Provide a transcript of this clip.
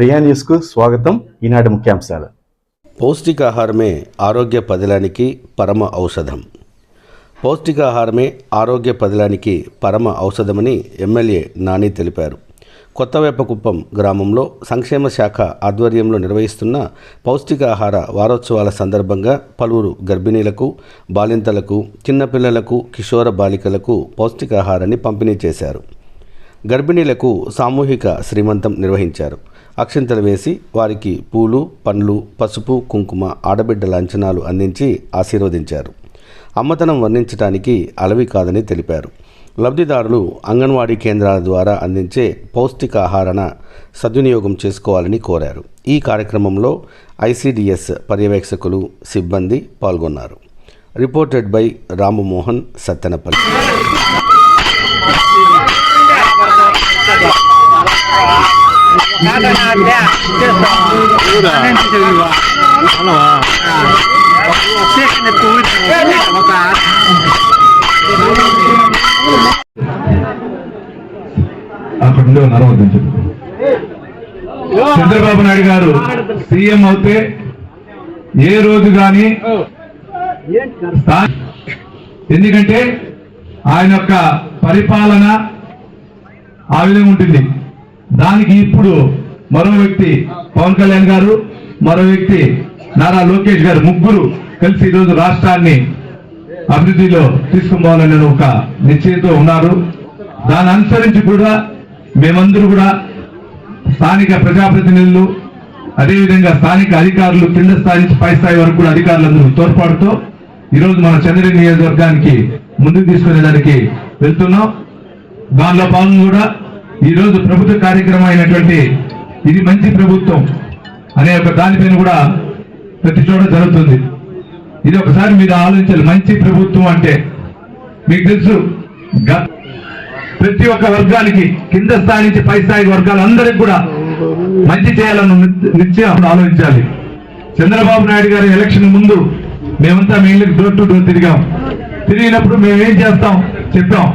ప్రియా న్యూస్కు స్వాగతం. ఈనాటి ముఖ్యాంశాలు. పౌష్టికాహారమే ఆరోగ్య పదిలానికి పరమ ఔషధం. పౌష్టికాహారమే ఆరోగ్య పదిలానికి పరమ ఔషధమని ఎమ్మెల్యే నాని తెలిపారు. కొత్తవేపకుప్పం గ్రామంలో సంక్షేమ శాఖ ఆధ్వర్యంలో నిర్వహిస్తున్న పౌష్టికాహార వారోత్సవాల సందర్భంగా పలువురు గర్భిణీలకు బాలింతలకు చిన్నపిల్లలకు కిషోర బాలికలకు పౌష్టికాహారాన్ని పంపిణీ చేశారు. గర్భిణీలకు సామూహిక శ్రీమంతం నిర్వహించారు. అక్షింతలు వేసి వారికి పూలు పండ్లు పసుపు కుంకుమ ఆడబిడ్డ లాంఛనాలు అందించి ఆశీర్వదించారు. అమ్మతనం వర్ణించడానికి అలవి కాదని తెలిపారు. లబ్ధిదారులు అంగన్వాడీ కేంద్రాల ద్వారా అందించే పౌష్టికాహారణ సద్వినియోగం చేసుకోవాలని కోరారు. ఈ కార్యక్రమంలో ఐసిడిఎస్ పర్యవేక్షకులు సిబ్బంది పాల్గొన్నారు. Reported by Ramamohan Sattenapalli. అక్కడ ఉండే నరవద్దని చెప్పు. చంద్రబాబు నాయుడు గారు సీఎం అవుతే ఏ రోజు కానీ ఎందుకంటే ఆయన యొక్క పరిపాలన ఆ విధంగా ఉంటుంది. దానికి ఇప్పుడు మరో వ్యక్తి పవన్ కళ్యాణ్ గారు మరో వ్యక్తి నారా లోకేష్ గారు ముగ్గురు కలిసి ఈరోజు రాష్ట్రాన్ని అభివృద్ధిలో తీసుకుపోవాలని ఒక నిశ్చయంతో ఉన్నారు. దాన్ని అనుసరించి కూడా మేమందరూ కూడా స్థానిక ప్రజాప్రతినిధులు అదేవిధంగా స్థానిక అధికారులు కింద స్థాయి నుంచి పై స్థాయి వరకు కూడా అధికారులందరూ తోడ్పాటుతో ఈరోజు మన చంద్రగిరి నియోజకవర్గానికి ముందుకు తీసుకునేదానికి వెళ్తున్నాం. దానిలో భాగం కూడా ఈరోజు ప్రభుత్వ కార్యక్రమం అయినటువంటి ఇది మంచి ప్రభుత్వం అనే ఒక దానిపైన కూడా ప్రతి చోట జరుగుతుంది. ఇది ఒకసారి మీరు ఆలోచించాలి మంచి ప్రభుత్వం అంటే. మీకు తెలుసు ప్రతి ఒక్క వర్గానికి కింద స్థాయి నుంచి పై స్థాయి వర్గాలందరికి కూడా మంచి చేయాలని నిశ్చయం ఆలోచించాలి. చంద్రబాబు నాయుడు గారి ఎలక్షన్ ముందు మేమంతా మీ ఇళ్ళకి డోర్ టు డోర్ తిరిగాం. తిరిగినప్పుడు మేము ఏం చేస్తాం? చెప్పాం.